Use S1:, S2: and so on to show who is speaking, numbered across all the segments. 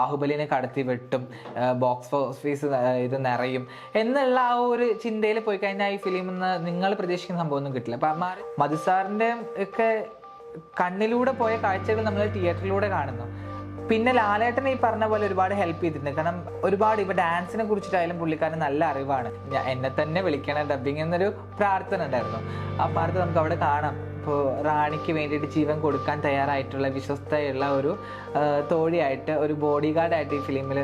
S1: ബാഹുബലിനെ കടത്തി വെട്ടും box office ഇത് നിറയും എന്നുള്ള ആ ഒരു ചിന്തയിൽ പോയി കഴിഞ്ഞാൽ ഈ ഫിലിമിൽ നിന്ന് നിങ്ങൾ പ്രതീക്ഷിക്കുന്ന സംഭവമൊന്നും കിട്ടില്ല. അപ്പം മധുസാറിന്റെ ഒക്കെ കണ്ണിലൂടെ പോയ കാഴ്ചകൾ നമ്മൾ തിയേറ്ററിലൂടെ കാണുന്നു. പിന്നെ ലാലേട്ടൻ ഈ പറഞ്ഞ പോലെ ഒരുപാട് ഹെൽപ്പ് ചെയ്തിട്ടുണ്ട്. കാരണം ഒരുപാട് ഇപ്പൊ ഡാൻസിനെ കുറിച്ചിട്ടായാലും പുള്ളിക്കാരൻ നല്ല അറിവാണ്. എന്നെ തന്നെ വിളിക്കണ ഡബിങ് എന്നൊരു പ്രാർത്ഥന ഉണ്ടായിരുന്നു. ആ പ്രാർത്ഥന നമുക്ക് അവിടെ കാണാം. ഇപ്പോൾ റാണിക്ക് വേണ്ടിയിട്ട് ജീവൻ കൊടുക്കാൻ തയ്യാറായിട്ടുള്ള വിശ്വസ്തയുള്ള ഒരു തോഴിയായിട്ട് ഒരു ബോഡി ഗാർഡായിട്ട് ഈ ഫിലിമിൽ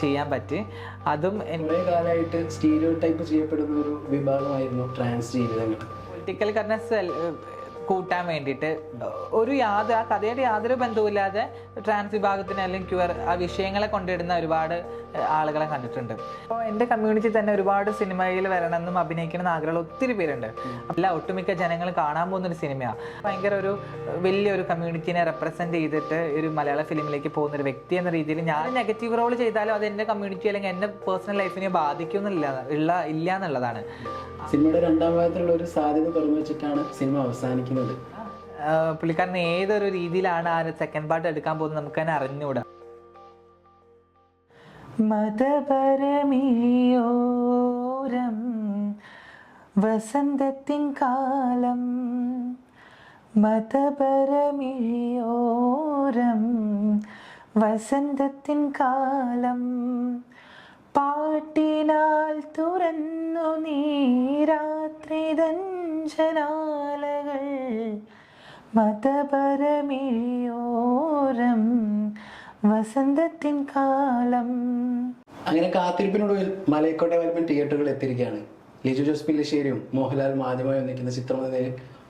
S1: ചെയ്യാൻ പറ്റി. അതും എന്റെ
S2: കുറേ കാലമായിട്ട് സ്റ്റീരിയോ ടൈപ്പ് ചെയ്യപ്പെടുന്ന ഒരു വിഭാഗമായിരുന്നു ട്രാൻസ് ജീവിതങ്ങൾ
S1: പൊളിറ്റിക്കൽ കറക്റ്റ്നസ് കൂട്ടാൻ വേണ്ടിയിട്ട് ഒരു യാതൊരു ആ കഥയുടെ യാതൊരു ബന്ധവുമില്ലാതെ ട്രാൻസ് വിഭാഗത്തിന് അല്ലെങ്കിൽ ക്യൂർ ആ വിഷയങ്ങളെ കൊണ്ടിടുന്ന ഒരുപാട് ആളുകളെ കണ്ടിട്ടുണ്ട്. അപ്പോൾ എന്റെ കമ്മ്യൂണിറ്റി തന്നെ ഒരുപാട് സിനിമയിൽ വരണമെന്നും അഭിനയിക്കണമെന്ന് ആഗ്രഹമുള്ള ഒത്തിരി പേരുണ്ട്. അല്ല ഒട്ടുമിക്ക ജനങ്ങൾ കാണാൻ പോകുന്നൊരു സിനിമയാണ് ഭയങ്കര ഒരു വലിയൊരു കമ്മ്യൂണിറ്റിനെ റെപ്രസെന്റ് ചെയ്തിട്ട് ഒരു മലയാള ഫിലിമിലേക്ക് പോകുന്ന ഒരു വ്യക്തി എന്ന രീതിയിൽ ഞാൻ നെഗറ്റീവ് റോൾ ചെയ്താലും അത് എന്റെ കമ്മ്യൂണിറ്റി അല്ലെങ്കിൽ എന്റെ പേഴ്സണൽ ലൈഫിനെ ബാധിക്കുന്നില്ല ഉള്ള ഇല്ല എന്നുള്ളതാണ്.
S2: സിനിമയുടെ രണ്ടാം ഭാഗത്തിലുള്ള ഒരു സാധ്യത തുറന്നു വെച്ചിട്ടാണ് സിനിമ അവസാനിക്കുന്നത്.
S1: ആഹ് പുള്ളിക്കാരൻ ഏതൊരു രീതിയിലാണ് ആ സെക്കൻഡ് പാർട്ട് എടുക്കാൻ പോകുന്നത് നമുക്ക് തന്നെ അറിഞ്ഞുകൂടാ. മതപരമിയോരം വസന്തത്തിൻ കാലം മതപരമിഴിയോരം വസന്തത്തിൻ കാലം പാട്ടിനാൽ തുറന്നു നീരാത്രി ദഞ്ചനാലകൾ മതപരമിഴിയോരം വസന്തത്തിൻ കാലം.
S2: അങ്ങനെ കാത്തിരിപ്പിനൊടുവിൽ മലയക്കോട്ടെ ഡെവലപ്മെന്റ് തിയേറ്ററുകൾ എത്തിയിരിക്കുകയാണ്. ലിജു ജോസ് പില്ലശ്ശേരിയും മോഹൻലാൽ ആദ്യമായി ഒന്നിക്കുന്ന ചിത്രം എന്നതിൽ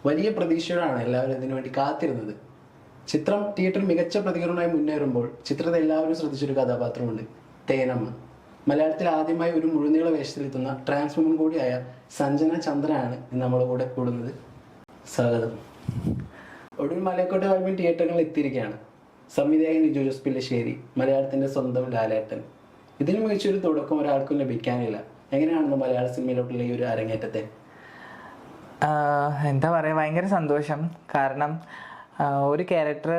S2: വലിയ പ്രതീക്ഷയോടാണ് എല്ലാവരും ഇതിനു വേണ്ടി കാത്തിരുന്നത്. ചിത്രം തിയേറ്ററിൽ മികച്ച പ്രതികരണമായി മുന്നേറുമ്പോൾ ചിത്രത്തെ എല്ലാവരും ശ്രദ്ധിച്ചൊരു കഥാപാത്രമുണ്ട് തേനമ്മ. മലയാളത്തിൽ ആദ്യമായി ഒരു മുഴുനീള വേഷത്തിലെത്തുന്ന ട്രാൻസ് വുമൺ കൂടിയായ സഞ്ജന ചന്ദ്രനാണ് നമ്മുടെ കൂടെ കൂടുന്നത്. സ്വാഗതം. ഒടുവിൽ മലയക്കോട്ടെ വാൽമീൻ തിയേറ്ററുകളിൽ എത്തിയിരിക്കുകയാണ്. സംവിധായകൻ ലിജു ജോസ് മലയാളത്തിന്റെ സ്വന്തം ലാലേട്ടൻ. ഇതിനു മികച്ചൊരു തുടക്കം ഒരാൾക്കും ലഭിക്കാനില്ല. എങ്ങനെയാണെന്ന് മലയാള സിനിമയിലോട്ടുള്ള ഈ ഒരു അരങ്ങേറ്റത്തെ?
S1: എന്താ പറയുക ഭയങ്കര സന്തോഷം. കാരണം ഒരു ക്യാരക്ടർ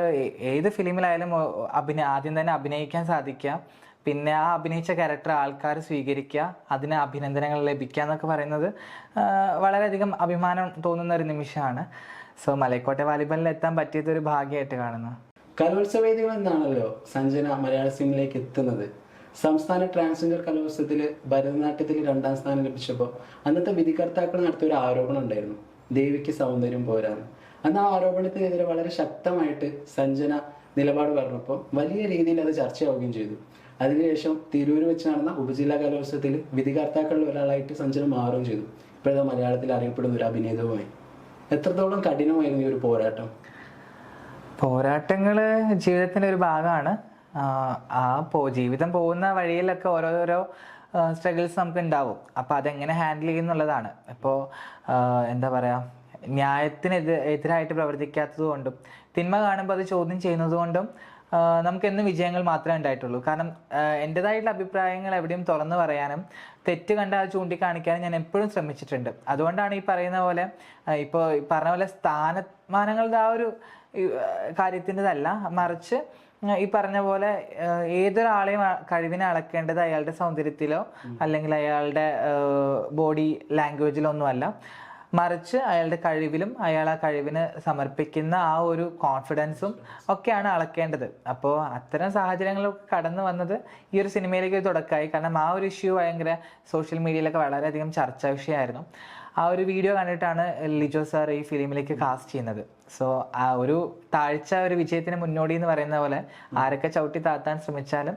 S1: ഏത് ഫിലിമിലായാലും അഭിനയ ആദ്യം തന്നെ അഭിനയിക്കാൻ സാധിക്കുക. പിന്നെ ആ അഭിനയിച്ച ക്യാരക്ടർ ആൾക്കാർ സ്വീകരിക്കുക അതിന് അഭിനന്ദനങ്ങൾ ലഭിക്കുക എന്നൊക്കെ പറയുന്നത് വളരെയധികം അഭിമാനം തോന്നുന്ന ഒരു നിമിഷമാണ്. സോ മലക്കോട്ടെ വാലിബനിൽ എത്താൻ പറ്റിയത് ഒരു ഭാഗ്യമായിട്ട് കാണുന്നു.
S2: കലോത്സവ വേദികൾ എന്നാണല്ലോ സഞ്ജന മലയാള സിനിമയിലേക്ക് എത്തുന്നത്? സംസ്ഥാന ട്രാൻസ്ജെൻഡർ കലോത്സവത്തിൽ ഭരതനാട്യത്തിൽ രണ്ടാം സ്ഥാനം ലഭിച്ചപ്പോൾ അന്നത്തെ വിധികർത്താക്കൾ നടത്തിയ ഒരു ആരോപണം ഉണ്ടായിരുന്നു. ദേവിക്ക് സൗന്ദര്യം പോരാന്ന്. അന്ന് ആ ആരോപണത്തിനെതിരെ വളരെ ശക്തമായിട്ട് സഞ്ജന നിലപാട് പറഞ്ഞപ്പോൾ വലിയ രീതിയിൽ അത് ചർച്ചയാവുകയും ചെയ്തു. അതിനുശേഷം തിരൂർ വെച്ച് നടന്ന ഉപജില്ലാ കലോത്സവത്തിൽ വിധികർത്താക്കളിൽ ഒരാളായിട്ട് സഞ്ജന മാറുകയും ചെയ്തു. ഇപ്പോഴത്തെ മലയാളത്തിൽ അറിയപ്പെടുന്ന ഒരു അഭിനേതാവുമായി. എത്രത്തോളം കഠിനമായിരുന്നു ഈ ഒരു പോരാട്ടം?
S1: പോരാട്ടങ്ങൾ ജീവിതത്തിന്റെ ഒരു ഭാഗമാണ്. ആ പോ ജീവിതം പോകുന്ന വഴിയിലൊക്കെ ഓരോരോ സ്ട്രഗിൾസ് നമുക്ക് ഉണ്ടാവും അപ്പോൾ അതെങ്ങനെ ഹാൻഡിൽ ചെയ്യുന്നുള്ളതാണ് ഇപ്പോൾ എന്താ പറയുക ന്യായത്തിന് എതി എതിരായിട്ട് പ്രവർത്തിക്കാത്തത് കൊണ്ടും തിന്മ കാണുമ്പോൾ അത് ചോദ്യം ചെയ്യുന്നത് കൊണ്ടും ആഹ് നമുക്കെന്നും വിജയങ്ങൾ മാത്രമേ ഉണ്ടായിട്ടുള്ളൂ. കാരണം എന്റെതായിട്ടുള്ള അഭിപ്രായങ്ങൾ എവിടെയും തുറന്നു പറയാനും തെറ്റ് കണ്ടാൽ ചൂണ്ടിക്കാണിക്കാനും ഞാൻ എപ്പോഴും ശ്രമിച്ചിട്ടുണ്ട്. അതുകൊണ്ടാണ് ഈ പറയുന്ന പോലെ ഇപ്പോൾ പറഞ്ഞ പോലെ സ്ഥാനമാനങ്ങളുടെ ആ ഒരു കാര്യത്തിന്റെതല്ല മറിച്ച് ഈ പറഞ്ഞ പോലെ ഏതൊരാളെയും കഴിവിനെ അളക്കേണ്ടത് അയാളുടെ സൗന്ദര്യത്തിലോ അല്ലെങ്കിൽ അയാളുടെ ബോഡി ലാംഗ്വേജിലോ ഒന്നുമല്ല. മറിച്ച് അയാളുടെ കഴിവിലും അയാൾ ആ കഴിവിന് സമർപ്പിക്കുന്ന ആ ഒരു കോൺഫിഡൻസും ഒക്കെയാണ് അളക്കേണ്ടത്. അപ്പോൾ അത്തരം സാഹചര്യങ്ങളൊക്കെ കടന്നു വന്നത് ഈ ഒരു സിനിമയിലേക്ക് തുടക്കമായി. കാരണം ആ ഒരു ഇഷ്യൂ ഭയങ്കര സോഷ്യൽ മീഡിയയിലൊക്കെ വളരെയധികം ചർച്ചാ വിഷയമായിരുന്നു. ആ ഒരു വീഡിയോ കണ്ടിട്ടാണ് ലിജോ സാർ ഈ ഫിലിമിലേക്ക് കാസ്റ്റ് ചെയ്യുന്നത്. സോ ആ ഒരു താഴ്ച ഒരു വിജയത്തിന് മുന്നോടി എന്ന് പറയുന്ന പോലെ ആരൊക്കെ ചവിട്ടി താത്താൻ ശ്രമിച്ചാലും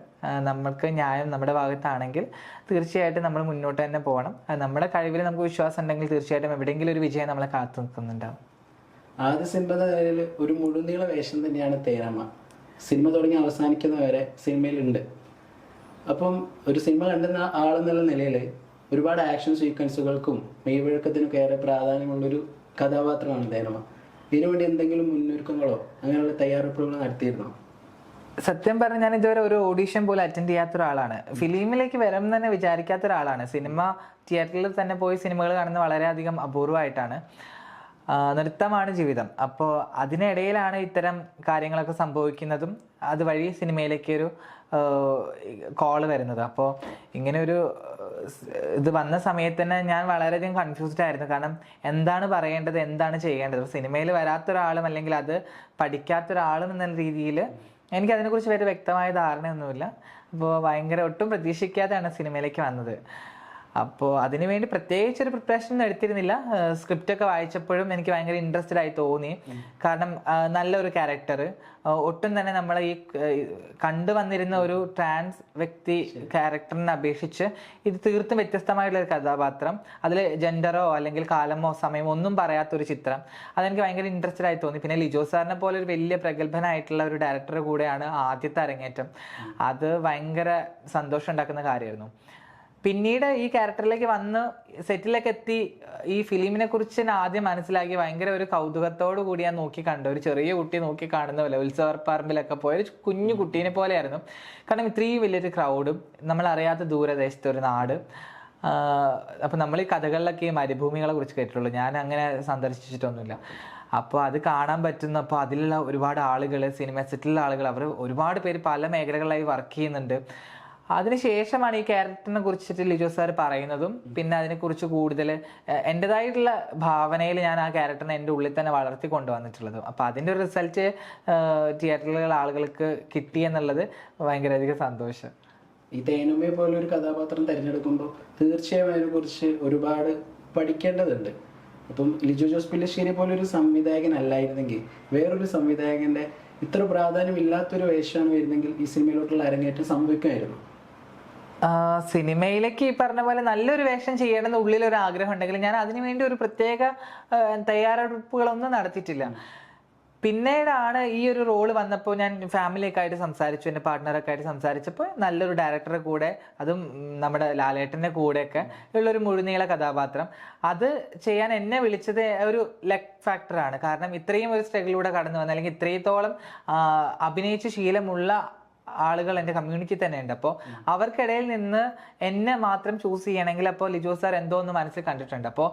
S1: നമ്മൾക്ക് ന്യായം നമ്മുടെ ഭാഗത്താണെങ്കിൽ തീർച്ചയായിട്ടും നമ്മൾ മുന്നോട്ട് തന്നെ പോകണം. നമ്മുടെ കഴിവിൽ നമുക്ക് വിശ്വാസം ഉണ്ടെങ്കിൽ തീർച്ചയായിട്ടും എവിടെയെങ്കിലും ഒരു വിജയം നമ്മളെ കാത്തു നിൽക്കുന്നുണ്ടാവും.
S2: ആദ്യ സിനിമ ഒരു മുഴുനീള വേഷം തന്നെയാണ് തേരമ്മ. സിനിമ തുടങ്ങി അവസാനിക്കുന്ന വരെ സിനിമയിലുണ്ട് അപ്പം ഒരു സിനിമ കണ്ടുന്ന ആളെന്നുള്ള നിലയിൽ ഒരുപാട് ആക്ഷൻ സീക്വൻസുകൾക്കും മെയ്വഴക്കത്തിനൊക്കെ ഏറെ പ്രാധാന്യമുള്ളൊരു കഥാപാത്രമാണ് ധൈനമ ഇതിനുവേണ്ടി എന്തെങ്കിലും മുന്നൊരുക്കങ്ങളോ അങ്ങനെയുള്ള തയ്യാറെടുപ്പുകളോ നടത്തിയിരുന്നോ?
S1: സത്യം പറഞ്ഞാൽ ഞാൻ ഇതുവരെ ഒരു ഓഡീഷൻ പോലും അറ്റൻഡ് ചെയ്യാത്ത ഒരാളാണ് ഫിലിമിലേക്ക് വരണം തന്നെ വിചാരിക്കാത്ത ഒരാളാണ് സിനിമ തിയേറ്ററിൽ തന്നെ പോയി സിനിമകൾ കാണുന്നത് വളരെയധികം അപൂർവമായിട്ടാണ് നൃത്തമാണ് ജീവിതം. അപ്പോൾ അതിനിടയിലാണ് ഇത്തരം കാര്യങ്ങളൊക്കെ സംഭവിക്കുന്നതും. അതുവഴി സിനിമയിലേക്ക് ഒരു കോൾ വരുന്നത്. അപ്പോൾ ഇങ്ങനെ ഒരു ഇത് വന്ന സമയത്ത് തന്നെ ഞാൻ വളരെയധികം കൺഫ്യൂസ്ഡ് ആയിരുന്നു. കാരണം എന്താണ് പറയേണ്ടത് എന്താണ് ചെയ്യേണ്ടത്? സിനിമയിൽ വരാത്ത ഒരാളും അല്ലെങ്കിൽ അത് പഠിക്കാത്ത ഒരാളും എന്ന രീതിയിൽ എനിക്ക് അതിനെക്കുറിച്ച് വലിയ വ്യക്തമായ ധാരണയൊന്നുമില്ല. അപ്പോൾ ഭയങ്കര ഒട്ടും പ്രതീക്ഷിക്കാതെയാണ് സിനിമയിലേക്ക് വന്നത്. അപ്പോൾ അതിനുവേണ്ടി പ്രത്യേകിച്ച് ഒരു പ്രിപ്പറേഷൻ ഒന്നും എടുത്തിരുന്നില്ല. സ്ക്രിപ്റ്റ് ഒക്കെ വായിച്ചപ്പോഴും എനിക്ക് ഭയങ്കര ഇൻട്രസ്റ്റഡ് ആയി തോന്നി. കാരണം നല്ലൊരു ക്യാരക്ടർ ഒട്ടും തന്നെ നമ്മൾ ഈ കണ്ടുവന്നിരുന്ന ഒരു ട്രാൻസ് വ്യക്തി ക്യാരക്ടറിനെ അപേക്ഷിച്ച് ഇത് തീർത്തും വ്യത്യസ്തമായിട്ടുള്ള ഒരു കഥാപാത്രം. അതിൽ ജെൻഡറോ അല്ലെങ്കിൽ കാലമോ സമയമോ ഒന്നും പറയാത്തൊരു ചിത്രം. അതെനിക്ക് ഭയങ്കര ഇൻട്രസ്റ്റഡ് ആയി തോന്നി. പിന്നെ ലിജോ സാറിനെ പോലെ ഒരു വലിയ പ്രഗത്ഭനായിട്ടുള്ള ഒരു ഡയറക്ടർ കൂടെയാണ് ആദ്യത്തെ അരങ്ങേറ്റം. അത് ഭയങ്കര സന്തോഷം ഉണ്ടാക്കുന്ന കാര്യമായിരുന്നു. പിന്നീട് ഈ ക്യാരക്ടറിലേക്ക് വന്ന് സെറ്റിലേക്ക് എത്തി ഈ ഫിലിമിനെ കുറിച്ച് ഞാൻ ആദ്യം മനസ്സിലാക്കി ഭയങ്കര ഒരു കൗതുകത്തോടു കൂടി ഞാൻ നോക്കി കണ്ടു. ഒരു ചെറിയ കുട്ടി നോക്കി കാണുന്ന പോലെ ഉത്സവപ്പറമ്പിലൊക്കെ പോയ ഒരു കുഞ്ഞു കുട്ടീനെ പോലെയായിരുന്നു. കാരണം ഇത്രയും വലിയൊരു ക്രൗഡും നമ്മളറിയാത്ത ദൂരദേശത്തെ ഒരു നാട്. അപ്പം നമ്മൾ ഈ കഥകളിലൊക്കെ ഈ മരുഭൂമികളെ കുറിച്ച് കേട്ടിട്ടുള്ളൂ. ഞാൻ അങ്ങനെ സന്ദർശിച്ചിട്ടൊന്നുമില്ല. അപ്പോൾ അത് കാണാൻ പറ്റുന്ന അപ്പോൾ അതിലുള്ള ഒരുപാട് ആളുകൾ സിനിമ സെറ്റിലുള്ള ആളുകൾ അവർ ഒരുപാട് പേര് പല മേഖലകളിലായി വർക്ക് ചെയ്യുന്നുണ്ട്. അതിനുശേഷമാണ് ഈ ക്യാരക്ടറിനെ കുറിച്ചിട്ട് ലിജോ സാർ പറയുന്നതും പിന്നെ അതിനെക്കുറിച്ച് കൂടുതൽ എന്റെതായിട്ടുള്ള ഭാവനയിൽ ഞാൻ ആ ക്യാരക്ടറിനെ എന്റെ ഉള്ളിൽ തന്നെ വളർത്തി കൊണ്ടുവന്നിട്ടുള്ളതും. അപ്പോൾ അതിന്റെ ഒരു റിസൾട്ട് തിയേറ്ററിലുള്ള ആളുകൾക്ക് കിട്ടി എന്നുള്ളത് ഭയങ്കരധികം സന്തോഷം.
S2: ഈ തേനുമ്മയെ പോലെ ഒരു കഥാപാത്രം തിരഞ്ഞെടുക്കുമ്പോൾ തീർച്ചയായും അതിനെക്കുറിച്ച് ഒരുപാട് പഠിക്കേണ്ടതുണ്ട്. അപ്പം ലിജോ ജോസ് പിള്ളശ്ശേരി പോലെ ഒരു സംവിധായകൻ അല്ലായിരുന്നെങ്കിൽ വേറൊരു സംവിധായകന്റെ ഇത്ര പ്രാധാന്യം ഇല്ലാത്തൊരു വേഷമാണ് വരുന്നെങ്കിൽ ഈ സിനിമയിലോട്ടുള്ള അരങ്ങേറ്റം സംഭവിക്കുമായിരുന്നു.
S1: സിനിമയിലേക്ക് ഈ പറഞ്ഞ പോലെ നല്ലൊരു വേഷം ചെയ്യണമെന്ന് ഉള്ളിൽ ഒരു ആഗ്രഹം ഉണ്ടെങ്കിൽ ഞാൻ അതിനു വേണ്ടി ഒരു പ്രത്യേക തയ്യാറെടുപ്പുകളൊന്നും നടത്തിയിട്ടില്ല. പിന്നീടാണ് ഈ ഒരു റോൾ വന്നപ്പോൾ ഞാൻ ഫാമിലിയൊക്കെ ആയിട്ട് സംസാരിച്ചു എന്റെ പാർട്ട്ണറൊക്കെ ആയിട്ട് സംസാരിച്ചപ്പോൾ നല്ലൊരു ഡയറക്ടറെ കൂടെ അതും നമ്മുടെ ലാലേട്ടന്റെ കൂടെയൊക്കെ ഉള്ളൊരു മുഴുനീള കഥാപാത്രം. അത് ചെയ്യാൻ എന്നെ വിളിച്ചത് ഒരു ലക്ക് ഫാക്ടറാണ് കാരണം ഇത്രയും ഒരു സ്ട്രഗിളിലൂടെ കടന്നു വന്ന. അല്ലെങ്കിൽ ഇത്രത്തോളം ആ, അഭിനയിച്ച് ശീലമുള്ള ആളുകൾ എന്റെ കമ്മ്യൂണിറ്റി തന്നെ ഉണ്ട് അപ്പോൾ അവർക്കിടയിൽ നിന്ന് എന്നെ മാത്രം ചൂസ് ചെയ്യണമെങ്കിൽ അപ്പോൾ ലിജോ സാർ എന്തോ ഒന്ന് മനസ്സിൽ കണ്ടിട്ടുണ്ട്. അപ്പോൾ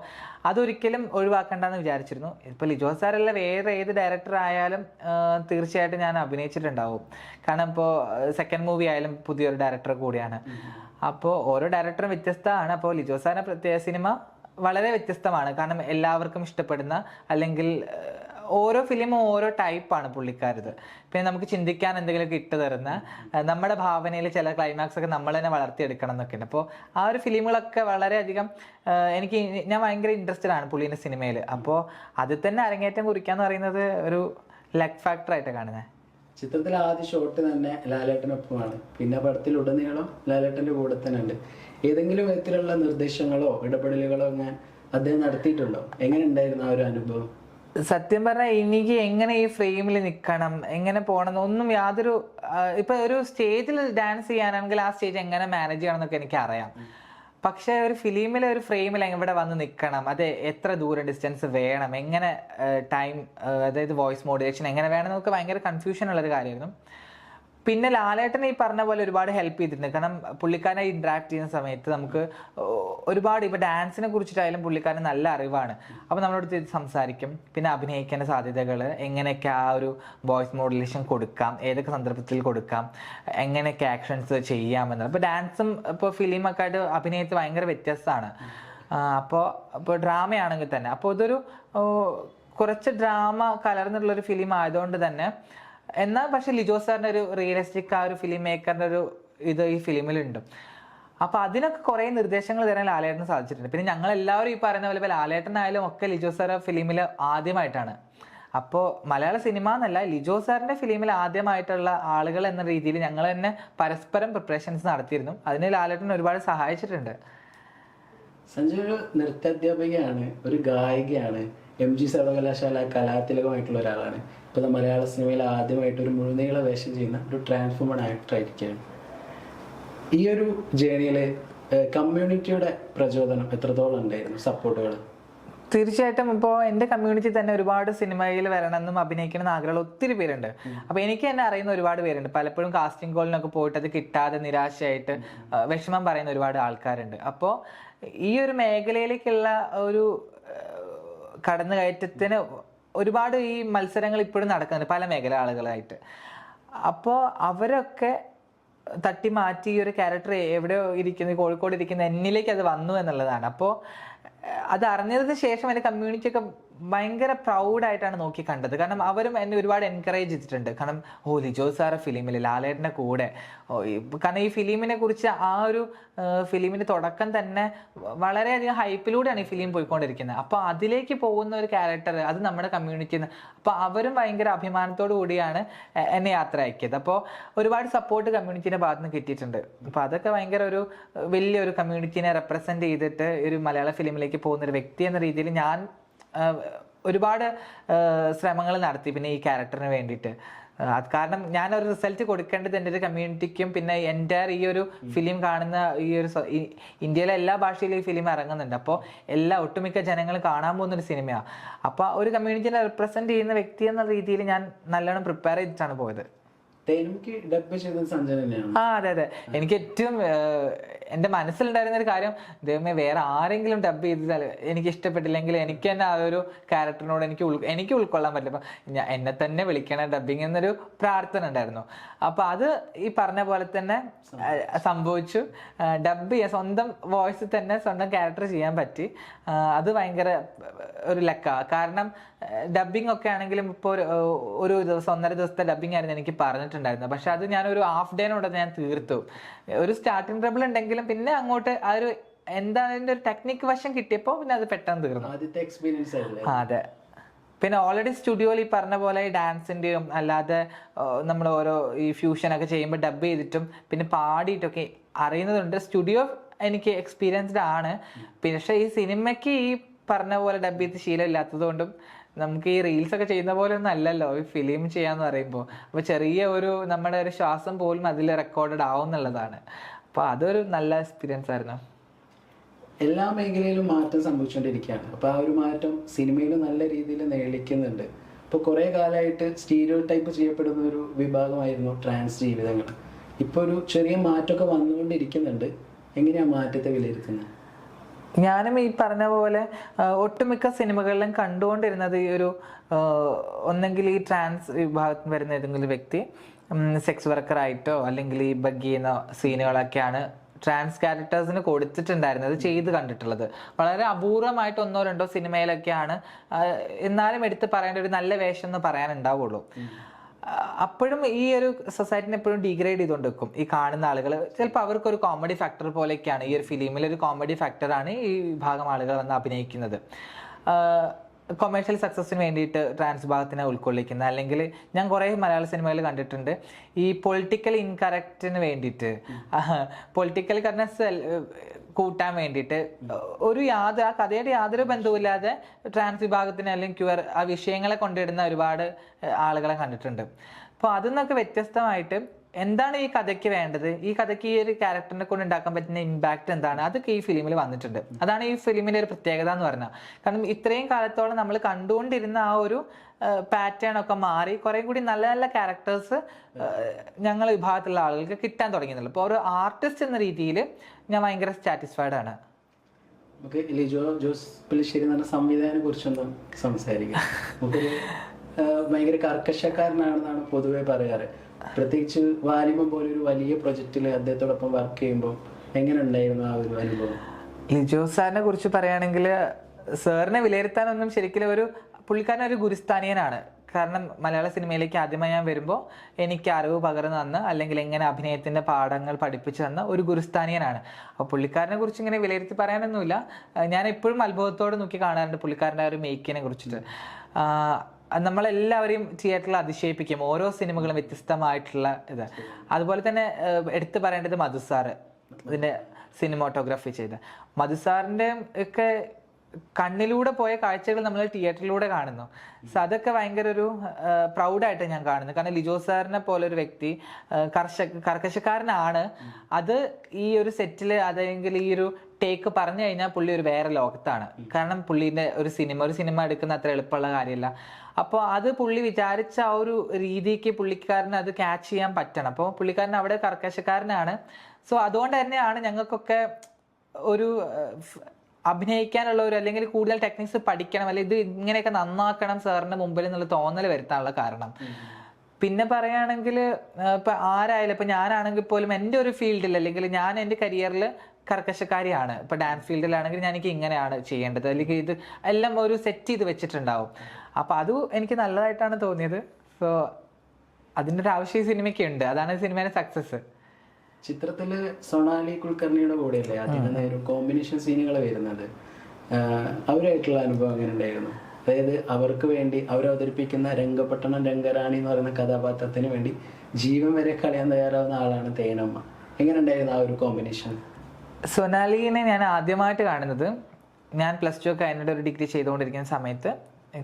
S1: അതൊരിക്കലും ഒഴിവാക്കണ്ടെന്ന് വിചാരിച്ചിരുന്നു. ഇപ്പോൾ ലിജോ സാർ അല്ല വേറെ ഏത് ഡയറക്ടർ ആയാലും തീർച്ചയായിട്ടും ഞാൻ അഭിനയിച്ചിട്ടുണ്ടാവും. കാരണം ഇപ്പോൾ സെക്കൻഡ് മൂവി ആയാലും പുതിയൊരു ഡയറക്ടർ കൂടിയാണ്. അപ്പോൾ ഓരോ ഡയറക്ടറും വ്യത്യസ്തമാണ്. അപ്പോൾ ലിജോ സാറിന്റെ പ്രത്യേക സിനിമ വളരെ വ്യത്യസ്തമാണ്. കാരണം എല്ലാവർക്കും ഇഷ്ടപ്പെടുന്ന അല്ലെങ്കിൽ ഓരോ ഫിലിമും ഓരോ ടൈപ്പാണ് പുള്ളിക്കാരത്. പിന്നെ നമുക്ക് ചിന്തിക്കാൻ എന്തെങ്കിലുമൊക്കെ ഇട്ട് തരുന്ന നമ്മുടെ ഭാവനയിൽ ചില ക്ലൈമാക്സ് ഒക്കെ നമ്മൾ തന്നെ വളർത്തിയെടുക്കണം എന്നൊക്കെ ഉണ്ട്. അപ്പോൾ ആ ഒരു ഫിലിമുകളൊക്കെ വളരെയധികം എനിക്ക് ഞാൻ ഭയങ്കര ഇൻട്രസ്റ്റഡ് ആണ് പുള്ളീന്റെ സിനിമയിൽ അപ്പോൾ അതിൽ തന്നെ അരങ്ങേറ്റം കുറിക്കാന്ന് പറയുന്നത് ഒരു ലക്ക് ഫാക്ടർ ആയിട്ട് കാണുന്നത്
S2: ചിത്രത്തിലെ ആദ്യ ഷോട്ട് തന്നെ ലാലേട്ടനൊപ്പമാണ്. പിന്നെ പടത്തിൽ ഉടനീളം ലാലേട്ടന്റെ കൂടെ തന്നെ ഉണ്ട്. ഏതെങ്കിലും വിധത്തിലുള്ള നിർദ്ദേശങ്ങളോ ഇടപെടലുകളോ ഞാൻ അദ്ദേഹം നടത്തിയിട്ടുണ്ടോ? എങ്ങനെ ഉണ്ടായിരുന്നു ആ ഒരു അനുഭവം?
S1: സത്യം പറഞ്ഞാൽ എനിക്ക് എങ്ങനെ ഈ ഫ്രെയിമിൽ നിൽക്കണം എങ്ങനെ പോകണം ഒന്നും യാതൊരു ഇപ്പൊ ഒരു സ്റ്റേജിൽ ഡാൻസ് ചെയ്യാനാണെങ്കിൽ ആ സ്റ്റേജ് എങ്ങനെ മാനേജ് ചെയ്യണം എന്നൊക്കെ എനിക്ക് അറിയാം പക്ഷെ ഒരു ഫിലിമിലെ ഒരു ഫ്രെയിമിൽ എവിടെ വന്ന് നിൽക്കണം അത് എത്ര ദൂരം ഡിസ്റ്റൻസ് വേണം എങ്ങനെ ടൈം അതായത് വോയിസ് മോഡുലേഷൻ എങ്ങനെ വേണം എന്നൊക്കെ ഭയങ്കര കൺഫ്യൂഷൻ ഉള്ളൊരു കാര്യമായിരുന്നു. പിന്നെ ലാലേട്ടനെ ഈ പറഞ്ഞ പോലെ ഒരുപാട് ഹെൽപ്പ് ചെയ്തിട്ടുണ്ട്. കാരണം പുള്ളിക്കാരനെ ഇൻട്രാക്ട് ചെയ്യുന്ന സമയത്ത് നമുക്ക് ഒരുപാട് ഇപ്പൊ ഡാൻസിനെ കുറിച്ചിട്ടായാലും പുള്ളിക്കാരൻ നല്ല അറിവാണ്. അപ്പൊ നമ്മളോട് സംസാരിക്കും. പിന്നെ അഭിനയിക്കേണ്ട സാധ്യതകൾ എങ്ങനെയൊക്കെ ആ ഒരു വോയിസ് മോഡുലേഷൻ കൊടുക്കാം ഏതൊക്കെ സന്ദർഭത്തിൽ കൊടുക്കാം എങ്ങനെയൊക്കെ ആക്ഷൻസ് ചെയ്യാമെന്ന്. അപ്പോൾ ഡാൻസും ഇപ്പോൾ ഫിലിമൊക്കെ ആയിട്ട് അഭിനയത്തിൽ ഭയങ്കര വ്യത്യസ്തമാണ്. അപ്പോൾ ഇപ്പോൾ ഡ്രാമയാണെങ്കിൽ തന്നെ. അപ്പോൾ ഇതൊരു കുറച്ച് ഡ്രാമ കലർന്നിട്ടുള്ളൊരു ഫിലിം ആയതുകൊണ്ട് തന്നെ എന്നാൽ പക്ഷെ ലിജോ സാറിന്റെ ഒരു റിയലിസ്റ്റിക് ആ ഒരു ഫിലിം മേക്കറിന്റെ ഒരു ഇത് ഈ ഫിലിമിലുണ്ട് അപ്പൊ അതിനൊക്കെ കുറെ നിർദ്ദേശങ്ങൾ തരാൻ ലാലേട്ടന് സാധിച്ചിട്ടുണ്ട്. പിന്നെ ഞങ്ങൾ എല്ലാവരും ഈ പറയുന്ന പോലെ ലാലേട്ടനായാലും ഒക്കെ ലിജോ സാർ ഫിലിമിൽ ആദ്യമായിട്ടാണ്. അപ്പോൾ മലയാള സിനിമ എന്നല്ല ലിജോ സാറിന്റെ ഫിലിമിൽ ആദ്യമായിട്ടുള്ള ആളുകൾ എന്ന രീതിയിൽ ഞങ്ങൾ തന്നെ പരസ്പരം പ്രിപ്പറേഷൻസ് നടത്തിയിരുന്നു. അതിന് ലാലേട്ടൻ ഒരുപാട് സഹായിച്ചിട്ടുണ്ട്.
S2: സഞ്ജയ് ഒരു നൃത്താധ്യാപികയാണ് ഒരു ഗായികയാണ് എം ജി സർവകലാശാല കലാതിലകമായിട്ടുള്ള ഒരാളാണ്. ഇപ്പൊ മലയാള സിനിമയിൽ ആദ്യമായിട്ട് ഒരു മുഴുനീള വേഷം ചെയ്യുന്ന ഒരു ട്രാൻസ്ഫോമൺ ആക്ടർ ആയിരിക്കുകയാണ്. ഈ ഒരു ജേണിയിൽ കമ്മ്യൂണിറ്റിയുടെ പ്രചോദനം എത്രത്തോളം ഉണ്ടായിരുന്നു? സപ്പോർട്ടുകൾ
S1: തീർച്ചയായിട്ടും ഇപ്പോൾ എന്റെ കമ്മ്യൂണിറ്റി തന്നെ ഒരുപാട് സിനിമയിൽ വരണമെന്നും അഭിനയിക്കണം എന്ന് ആഗ്രഹമുള്ള ഒത്തിരി പേരുണ്ട്. അപ്പോൾ എനിക്ക് തന്നെ അറിയുന്ന ഒരുപാട് പേരുണ്ട്. പലപ്പോഴും കാസ്റ്റിംഗ് കോളിനൊക്കെ പോയിട്ട് അത് കിട്ടാതെ നിരാശയായിട്ട് വിഷമം പറയുന്ന ഒരുപാട് ആൾക്കാരുണ്ട്. അപ്പോൾ ഈ ഒരു മേഖലയിലേക്കുള്ള ഒരു കടന്നുകയറ്റത്തിന് ഒരുപാട് ഈ മത്സരങ്ങൾ ഇപ്പോഴും നടക്കുന്നുണ്ട് പല മേഖല ആളുകളായിട്ട്. അപ്പോൾ അവരൊക്കെ തട്ടി മാറ്റി ഈ ഒരു ക്യാരക്ടർ എവിടെയോ ഇരിക്കുന്നത് കോഴിക്കോട് ഇരിക്കുന്ന എന്നിലേക്ക് അത് വന്നു എന്നുള്ളതാണ്. അപ്പോൾ അത് അറിഞ്ഞതിന് ശേഷം എന്റെ കമ്മ്യൂണിറ്റി ഒക്കെ ഭയങ്കര പ്രൗഡായിട്ടാണ് നോക്കി കണ്ടത്. കാരണം അവരും എന്നെ ഒരുപാട് എൻകറേജ് ചെയ്തിട്ടുണ്ട്. കാരണം ഓ ലിജോ സാറ ഫിലിമിൽ ലാലേട്ടന്റെ കൂടെ. കാരണം ഈ ഫിലിമിനെ കുറിച്ച് ആ ഒരു ഫിലിമിന്റെ തുടക്കം തന്നെ വളരെയധികം ഹൈപ്പിലൂടെയാണ് ഈ ഫിലിം പോയിക്കൊണ്ടിരിക്കുന്നത്. അപ്പോൾ അതിലേക്ക് പോകുന്ന ഒരു ക്യാരക്ടർ അത് നമ്മുടെ കമ്മ്യൂണിറ്റിന്ന് അപ്പോൾ അവരും ഭയങ്കര അഭിമാനത്തോടു കൂടിയാണ് എന്നെ യാത്ര ആക്കിയത് അപ്പോൾ ഒരുപാട് സപ്പോർട്ട് കമ്മ്യൂണിറ്റിയുടെ ഭാഗത്ത് നിന്ന് കിട്ടിയിട്ടുണ്ട്. അപ്പോൾ അതൊക്കെ ഭയങ്കര ഒരു വലിയ വലിയൊരു കമ്മ്യൂണിറ്റിനെ റെപ്രസെന്റ് ചെയ്തിട്ട് ഒരു മലയാള ഫിലിമിലേക്ക് പോകുന്ന ഒരു വ്യക്തി എന്ന രീതിയിൽ ഞാൻ ഒരുപാട് ശ്രമങ്ങൾ നടത്തി പിന്നെ ഈ ക്യാരക്ടറിന് വേണ്ടിയിട്ട്. അത് കാരണം ഞാനൊരു റിസൾട്ട് കൊടുക്കേണ്ടത് എന്റെ ഒരു കമ്മ്യൂണിറ്റിക്കും പിന്നെ എന്റെ ഈ ഒരു ഫിലിം കാണുന്ന ഈ ഒരു ഇന്ത്യയിലെ എല്ലാ ഭാഷയിലും ഈ ഫിലിം ഇറങ്ങുന്നുണ്ട്. അപ്പോൾ എല്ലാ ഒട്ടുമിക്ക ജനങ്ങളും കാണാൻ പോകുന്ന ഒരു സിനിമയാണ് അപ്പോൾ ഒരു കമ്മ്യൂണിറ്റിനെ റെപ്രസെന്റ് ചെയ്യുന്ന വ്യക്തി എന്ന രീതിയിൽ ഞാൻ നല്ലോണം പ്രിപ്പയർ ചെയ്തിട്ടാണ് പോയത്. ആ അതെ അതെ. എനിക്ക് ഏറ്റവും എന്റെ മനസ്സിലുണ്ടായിരുന്ന ഒരു കാര്യം ദൈവമേ വേറെ ആരെങ്കിലും ഡബ് ചെയ്താൽ എനിക്ക് ഇഷ്ടപ്പെട്ടില്ലെങ്കിൽ എനിക്ക് തന്നെ ആ ഒരു ക്യാരക്ടറിനോട് എനിക്ക് എനിക്ക് ഉൾക്കൊള്ളാൻ പറ്റില്ല. എന്നെ തന്നെ വിളിക്കണം ഡബിങ് എന്നൊരു പ്രാർത്ഥന ഉണ്ടായിരുന്നു. അപ്പൊ അത് ഈ പറഞ്ഞ പോലെ തന്നെ സംഭവിച്ചു. ഡബ് ചെയ്യാൻ സ്വന്തം വോയിസ് തന്നെ സ്വന്തം ക്യാരക്ടർ ചെയ്യാൻ പറ്റി. അത് ഭയങ്കര ഒരു ലക്ക. കാരണം ഡബിങ് ഒക്കെ ആണെങ്കിലും ഇപ്പോൾ ഒരു ഒരു ദിവസം ഒന്നര ദിവസത്തെ ഡബിങ് ആയിരുന്നു എനിക്ക് പറഞ്ഞിട്ടുണ്ടായിരുന്നത് പക്ഷെ അത് ഞാൻ ഒരു ഹാഫ് ഡേനോടെ ഞാൻ തീർത്തു. ഒരു സ്റ്റാർട്ടിംഗ് ട്രബിൾ ഉണ്ടെങ്കിലും പിന്നെ അങ്ങോട്ട് ആ ഒരു എന്താ അതിന്റെ ഒരു ടെക്നിക് വശം കിട്ടിയപ്പോൾ പിന്നെ അത് പെട്ടെന്ന് തീർന്നു.
S2: എക്സ്പീരിയൻസ്
S1: അതെ. പിന്നെ ഓൾറെഡി സ്റ്റുഡിയോയിൽ ഈ പറഞ്ഞ പോലെ ഈ ഡാൻസിന്റെയും അല്ലാതെ നമ്മൾ ഓരോ ഈ ഫ്യൂഷൻ ഒക്കെ ചെയ്യുമ്പോൾ ഡബ് ചെയ്തിട്ടും പിന്നെ പാടിയിട്ടൊക്കെ അറിയുന്നതുണ്ട്. സ്റ്റുഡിയോ എനിക്ക് എക്സ്പീരിയൻസ്ഡ് ആണ്. പക്ഷേ ഈ സിനിമയ്ക്ക് ഈ പറഞ്ഞ പോലെ ഡബ് ചെയ്ത് ശീലം ഇല്ലാത്തതുകൊണ്ടും നമുക്ക് ഈ റീൽസ് ഒക്കെ ചെയ്യുന്ന പോലെ ഒന്നും അല്ലല്ലോ ഈ ഫിലിം ചെയ്യാന്ന് പറയുമ്പോൾ അപ്പോൾ ചെറിയ ഒരു നമ്മുടെ ഒരു ശ്വാസം പോലും അതിൽ റെക്കോർഡഡ് ആവും എന്നുള്ളതാണ്. അപ്പോൾ അതൊരു നല്ല എക്സ്പീരിയൻസ് ആയിരുന്നു.
S2: എല്ലാ മേഖലയിലും മാറ്റം സംഭവിച്ചുകൊണ്ടിരിക്കുകയാണ്. അപ്പൊ ആ ഒരു മാറ്റം സിനിമയിൽ നല്ല രീതിയിൽ നേളിക്കുന്നുണ്ട് ഇപ്പൊ കുറെ കാലമായിട്ട് സ്റ്റീരിയോ ടൈപ്പ് ചെയ്യപ്പെടുന്ന ഒരു വിഭാഗമായിരുന്നു ട്രാൻസ് ജീവിതങ്ങൾ. ഇപ്പൊ ഒരു ചെറിയ മാറ്റമൊക്കെ വന്നുകൊണ്ടിരിക്കുന്നുണ്ട്. എങ്ങനെയാ മാറ്റത്തെ വിലയിരുത്തുന്നത്?
S1: ഞാനും ഈ പറഞ്ഞ പോലെ ഒട്ടുമിക്ക സിനിമകളിലും കണ്ടുകൊണ്ടിരുന്നത് ഈ ഒരു ഒന്നെങ്കിൽ ഈ ട്രാൻസ് വിഭാഗത്തിൽ വരുന്ന ഏതെങ്കിലും വ്യക്തി സെക്സ് വർക്കറായിട്ടോ അല്ലെങ്കിൽ ഈ ബഗ് സീനുകളൊക്കെയാണ് ട്രാൻസ് ക്യാരക്ടേഴ്സിന് കൊടുത്തിട്ടുണ്ടായിരുന്നത് ചെയ്ത് കണ്ടിട്ടുള്ളത്. വളരെ അപൂർവമായിട്ട് ഒന്നോ രണ്ടോ സിനിമയിലൊക്കെയാണ് എന്നാലും എടുത്ത് പറയേണ്ട ഒരു നല്ല വേഷം എന്ന് പറയാനുണ്ടാവുള്ളൂ. അപ്പോഴും ഈ ഒരു സൊസൈറ്റിനെ എപ്പോഴും ഡീഗ്രേഡ് ചെയ്തുകൊണ്ട് വെക്കും ഈ കാണുന്ന ആളുകൾ ചിലപ്പോൾ അവർക്കൊരു കോമഡി ഫാക്ടർ പോലെയൊക്കെയാണ്. ഈ ഒരു ഫിലിമിൽ ഒരു കോമഡി ഫാക്ടറാണ് ഈ വിഭാഗം ആളുകൾ വന്ന് അഭിനയിക്കുന്നത്. കൊമേഴ്ഷ്യൽ സക്സസ്സിന് വേണ്ടിയിട്ട് ട്രാൻസ് ഭാഗത്തിനെ ഉൾക്കൊള്ളിക്കുന്ന അല്ലെങ്കിൽ ഞാൻ കുറേ മലയാള സിനിമകൾ കണ്ടിട്ടുണ്ട്. ഈ പൊളിറ്റിക്കൽ ഇൻകറക്റ്റിന് വേണ്ടിയിട്ട്. പൊളിറ്റിക്കൽ കറക്റ്റ്നെസ് കൂട്ടാൻ വേണ്ടിയിട്ട് ഒരു യാതൊരു ആ കഥയുടെ യാതൊരു ബന്ധവുമില്ലാതെ ട്രാൻസ് വിഭാഗത്തിന് അല്ലെങ്കിൽ ക്യൂർ ആ വിഷയങ്ങളെ കൊണ്ടിടുന്ന ഒരുപാട് ആളുകളെ കണ്ടിട്ടുണ്ട്. അപ്പോൾ അതിൽ നിന്നൊക്കെ വ്യത്യസ്തമായിട്ട് എന്താണ് ഈ കഥയ്ക്ക് വേണ്ടത്? ഈ കഥയ്ക്ക് ഈ ഒരു ക്യാരക്ടറിനെ കൊണ്ട് ഉണ്ടാക്കാൻ പറ്റുന്ന ഇമ്പാക്ട് എന്താണ്? അതൊക്കെ ഈ ഫിലിമിൽ വന്നിട്ടുണ്ട്. അതാണ് ഈ ഫിലിമിന്റെ ഒരു പ്രത്യേകത എന്ന് പറഞ്ഞാൽ കാരണം ഇത്രയും കാലത്തോളം നമ്മൾ കണ്ടുകൊണ്ടിരുന്ന ആ ഒരു പാറ്റേൺ ഒക്കെ മാറി കുറേ കൂടി നല്ല നല്ല ക്യാരക്ടേഴ്സ് ഞങ്ങൾ വിഭാഗത്തിലുള്ള ആളുകൾക്ക് കിട്ടാൻ തുടങ്ങിയുള്ളൂ അപ്പോൾ ഒരു ആർട്ടിസ്റ്റ് എന്ന രീതിയിൽ ഞാൻ ഭയങ്കര സാറ്റിസ്ഫൈഡ് ആണ്.
S2: നമുക്ക് ജോസ് എന്ന കുറിച്ചൊന്നും സംസാരിക്കാം. ഭയങ്കര കർക്കശക്കാരനാണെന്നാണ് പൊതുവെ പറയാറ്. പ്രത്യേകിച്ച് വാലിമം പോലെ ഒരു വലിയ പ്രൊജക്റ്റിൽ അദ്ദേഹത്തോടൊപ്പം വർക്ക് ചെയ്യുമ്പോൾ എങ്ങനെ ഉണ്ടായിരുന്നു ആ ഒരു അനുഭവം?
S1: ലിജോ സാറിനെ കുറിച്ച് പറയുകയാണെങ്കിൽ സാറിനെ വിലയിരുത്താനൊന്നും ശരിക്കും ഒരു പുള്ളിക്കാരൻ ഒരു ഗുരുസ്ഥാനീയനാണ്. കാരണം മലയാള സിനിമയിലേക്ക് ആദ്യമായി ഞാൻ വരുമ്പോൾ എനിക്ക് അറിവ് പകർന്നു തന്ന് അല്ലെങ്കിൽ എങ്ങനെ അഭിനയത്തിന്റെ പാഠങ്ങൾ പഠിപ്പിച്ചു തന്ന ഒരു ഗുരുസ്ഥാനീയനാണ്. അപ്പോൾ പുള്ളിക്കാരനെ കുറിച്ച് ഇങ്ങനെ വിലയിരുത്തി പറയാനൊന്നുമില്ല. ഞാൻ എപ്പോഴും അത്ഭുതത്തോടെ നോക്കി കാണാറുണ്ട് പുള്ളിക്കാരന്റെ ഒരു മേക്കിനെ കുറിച്ചിട്ട്. നമ്മളെല്ലാവരെയും തിയേറ്ററിൽ അതിശയിപ്പിക്കും. ഓരോ സിനിമകളും വ്യത്യസ്തമായിട്ടുള്ള ഇത്. അതുപോലെ തന്നെ എടുത്തു പറയേണ്ടത് മധുസാറ് ഇതിന്റെ സിനിമോട്ടോഗ്രാഫി ചെയ്ത. മധു സാറിന്റെ ഒക്കെ കണ്ണിലൂടെ പോയ കാഴ്ചകൾ നമ്മൾ തിയേറ്ററിലൂടെ കാണുന്നു. സോ അതൊക്കെ ഭയങ്കര ഒരു പ്രൗഡായിട്ട് ഞാൻ കാണുന്നു. കാരണം ലിജോ സാറിനെ പോലെ ഒരു വ്യക്തി കർഷക കർക്കശക്കാരനാണ്. അത് ഈ ഒരു സെറ്റിൽ അതെങ്കിൽ ഈ ഒരു ടേക്ക് പറഞ്ഞു കഴിഞ്ഞാൽ പുള്ളി ഒരു വേറെ ലോകത്താണ്. കാരണം പുള്ളീന്റെ ഒരു സിനിമ ഒരു സിനിമ എടുക്കുന്ന അത്ര എളുപ്പമുള്ള കാര്യമല്ല. അപ്പോൾ അത് പുള്ളി വിചാരിച്ച ആ ഒരു രീതിക്ക് പുള്ളിക്കാരന് അത് ക്യാച്ച് ചെയ്യാൻ പറ്റണം. അപ്പോൾ പുള്ളിക്കാരൻ അവിടെ കർക്കശക്കാരനാണ്. സോ അതുകൊണ്ട് തന്നെയാണ് ഞങ്ങൾക്കൊക്കെ ഒരു അഭിനയിക്കാനുള്ള ഒരു അല്ലെങ്കിൽ കൂടുതൽ ടെക്നിക്സ് പഠിക്കണം. അല്ലെങ്കിൽ ഇത് ഇങ്ങനെയൊക്കെ നന്നാക്കണം സാറിന്റെ മുമ്പിൽ എന്നുള്ള തോന്നൽ വരുത്താനുള്ള കാരണം. പിന്നെ പറയുകയാണെങ്കിൽ ഇപ്പൊ ആരായാലും ഇപ്പൊ ഞാനാണെങ്കിൽ പോലും എന്റെ ഒരു ഫീൽഡിൽ അല്ലെങ്കിൽ ഞാൻ എന്റെ കരിയറിൽ കർക്കശക്കാരിയാണ്. ഇപ്പൊ ഡാൻസ് ഫീൽഡിലാണെങ്കിൽ ഞാൻ എനിക്ക് ഇങ്ങനെയാണ് ചെയ്യേണ്ടത്. അല്ലെങ്കിൽ ഇത് എല്ലാം ഒരു സെറ്റ് ചെയ്ത് വെച്ചിട്ടുണ്ടാവും. അപ്പൊ അത് എനിക്ക് നല്ലതായിട്ടാണ് തോന്നിയത്. സോ അതിന്റെ ഒരു ആവശ്യം ഈ സിനിമയ്ക്ക് ഉണ്ട്. അതാണ് സിനിമയുടെ സക്സസ്
S2: ചിത്രത്തിൽ സൊണാലി കുൽക്കർണിയുടെ കൂടെയല്ലേ? ആദ്യം ഒരു കോമ്പിനേഷൻ സീനുകൾ വരുന്നത്. അവരായിട്ടുള്ള അനുഭവം എങ്ങനെ ഉണ്ടായിരുന്നു? അതായത് അവർക്ക് വേണ്ടി അവർ അവതരിപ്പിക്കുന്ന രംഗപട്ടണം രംഗറാണി എന്ന് പറയുന്ന കഥാപാത്രത്തിന് വേണ്ടി ജീവൻ വരെ കളയാൻ തയ്യാറാവുന്ന ആളാണ് തേനമ്മ. എങ്ങനെ ഉണ്ടായിരുന്നു ആ ഒരു കോമ്പിനേഷൻ
S1: സൊനാലിനെ ഞാൻ ആദ്യമായിട്ട് കാണുന്നത് ഞാൻ പ്ലസ് ടു ഒക്കെ അതിനോട് ഒരു ഡിഗ്രി ചെയ്തുകൊണ്ടിരിക്കുന്ന സമയത്ത്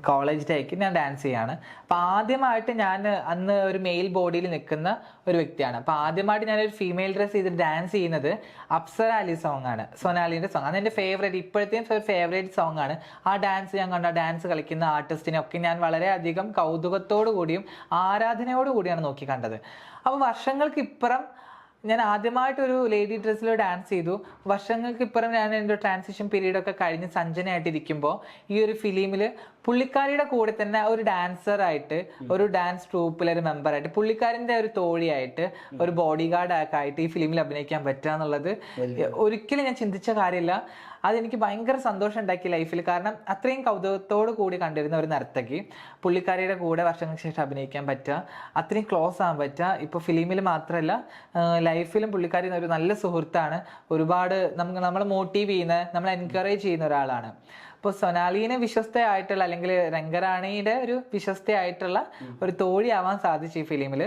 S1: കോളേജ് ഡേക്ക് ഞാൻ ഡാൻസ് ചെയ്യാണ്. അപ്പോൾ ആദ്യമായിട്ട് ഞാൻ അന്ന് ഒരു മെയിൽ ബോഡിയിൽ നിൽക്കുന്ന ഒരു വ്യക്തിയാണ്. അപ്പോൾ ആദ്യമായിട്ട് ഞാനൊരു ഫീമെയിൽ ഡ്രസ്സ് ചെയ്ത് ഡാൻസ് ചെയ്യുന്നത് അപ്സര അലി സോങ് ആണ്. സൊനാലിന്റെ സോങ് അതെന്റെ ഫേവറേറ്റ് ഇപ്പോഴത്തെയും ഫേവറേറ്റ് സോങ് ആണ്. ആ ഡാൻസ് ഞാൻ കണ്ട. ഡാൻസ് കളിക്കുന്ന ആർട്ടിസ്റ്റിനെ ഒക്കെ ഞാൻ വളരെയധികം കൗതുകത്തോടു കൂടിയും ആരാധനയോടു കൂടിയാണ് നോക്കി കണ്ടത്. അപ്പോൾ വർഷങ്ങൾക്ക് ഇപ്പുറം ഞാൻ ആദ്യമായിട്ടൊരു ലേഡി ഡ്രസ്സിൽ ഡാൻസ് ചെയ്തു. വർഷങ്ങൾക്ക് ഇപ്പുറം ഞാൻ എന്റെ ട്രാൻസിഷൻ പീരീഡ് ഒക്കെ കഴിഞ്ഞ് സഞ്ജനയായിട്ടിരിക്കുമ്പോൾ ഈ ഒരു ഫിലിമിൽ പുള്ളിക്കാരിയുടെ കൂടെ തന്നെ ഒരു ഡാൻസർ ആയിട്ട് ഒരു ഡാൻസ് ട്രൂപ്പിലെ ഒരു മെമ്പറായിട്ട് പുള്ളിക്കാരിന്റെ ഒരു തോഴിയായിട്ട് ഒരു ബോഡി ഗാർഡ് ആയിട്ട് ഈ ഫിലിമിൽ അഭിനയിക്കാൻ പറ്റുക എന്നുള്ളത് ഒരിക്കലും ഞാൻ ചിന്തിച്ച കാര്യമില്ല. അതെനിക്ക് ഭയങ്കര സന്തോഷം ഉണ്ടാക്കി ലൈഫിൽ. കാരണം അത്രയും കൗതുകത്തോട് കൂടി കണ്ടിരുന്ന ഒരു നർത്തകി പുള്ളിക്കാരിയുടെ കൂടെ വർഷങ്ങൾക്ക് ശേഷം അഭിനയിക്കാൻ പറ്റുക അത്രയും ക്ലോസ് ആകാൻ പറ്റുക. ഇപ്പോൾ ഫിലിമിൽ മാത്രമല്ല ലൈഫിലും പുള്ളിക്കാരി ഒരു നല്ല സുഹൃത്താണ്. ഒരുപാട് നമുക്ക് നമ്മളെ മോട്ടീവ് ചെയ്യുന്ന നമ്മളെ എൻകറേജ് ചെയ്യുന്ന ഒരാളാണ്. ഇപ്പോൾ സൊനാലിനെ വിശ്വസ്തയായിട്ടുള്ള അല്ലെങ്കിൽ രംഗരാണിയുടെ ഒരു വിശ്വസ്തയായിട്ടുള്ള ഒരു തോഴിയാവാൻ സാധിച്ചു ഈ ഫിലിമിൽ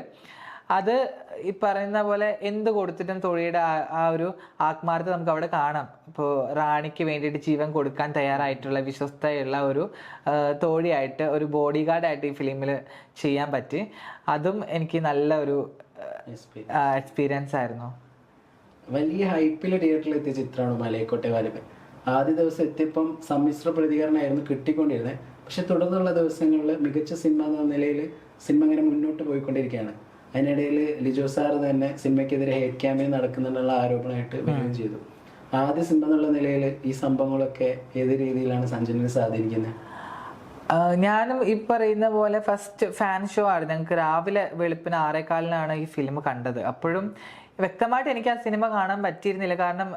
S1: അത് ഈ പറയുന്ന പോലെ എന്ത് കൊടുത്തിട്ടും തൊഴിയുടെ ആ- ഒരു ആത്മാർത്ഥത നമുക്ക് അവിടെ കാണാം. ഇപ്പോൾ റാണിക്ക് വേണ്ടിയിട്ട് ജീവൻ കൊടുക്കാൻ തയ്യാറായിട്ടുള്ള വിശ്വസ്തയുള്ള ഒരു തോഴിയായിട്ട് ഒരു ബോഡി ഗാർഡായിട്ട് ഈ ഫിലിമിൽ ചെയ്യാൻ പറ്റി. അതും എനിക്ക് നല്ല ഒരു എക്സ്പീരിയൻസ് ആയിരുന്നു.
S2: വലിയ ഹൈപ്പിൽ തിയേറ്ററിൽ എത്തിയ ചിത്രമാണ് മലയക്കോട്ടെ വാലിബൻ. ആദ്യ ദിവസം എത്തിയപ്പം സമ്മിശ്ര പ്രതികരണമായിരുന്നു കിട്ടിക്കൊണ്ടിരുന്നത്. പക്ഷെ തുടർന്നുള്ള ദിവസങ്ങളിൽ മികച്ച സിനിമ എന്ന നിലയിൽ സിനിമ ഇങ്ങനെ മുന്നോട്ട് പോയിക്കൊണ്ടിരിക്കുകയാണ്. അതിനിടയിൽ ലിജോ സാർ തന്നെ സിനിമയ്ക്കെതിരെ ഹേറ്റ് ക്യാമ്പയിൻ നടക്കുന്നുന്നുള്ള ആരോപണമായിട്ട് വരികയും ചെയ്തു. ആദ്യ സിനിമ എന്നുള്ള നിലയിൽ ഈ സംഭവങ്ങളൊക്കെ ഏത് രീതിയിലാണ് സഞ്ജനെ സ്വാധീനിക്കുന്നത്
S1: ഞാനും ഈ പറയുന്ന പോലെ ഫസ്റ്റ് ഫാൻ ഷോ ആണ്. ഞങ്ങൾക്ക് രാവിലെ വെളുപ്പിന് ആറേക്കാലിനാണ് ഈ ഫിലിം കണ്ടത്. അപ്പോഴും വ്യക്തമായിട്ട് എനിക്ക് ആ സിനിമ കാണാൻ പറ്റിയിരുന്നില്ല. കാരണം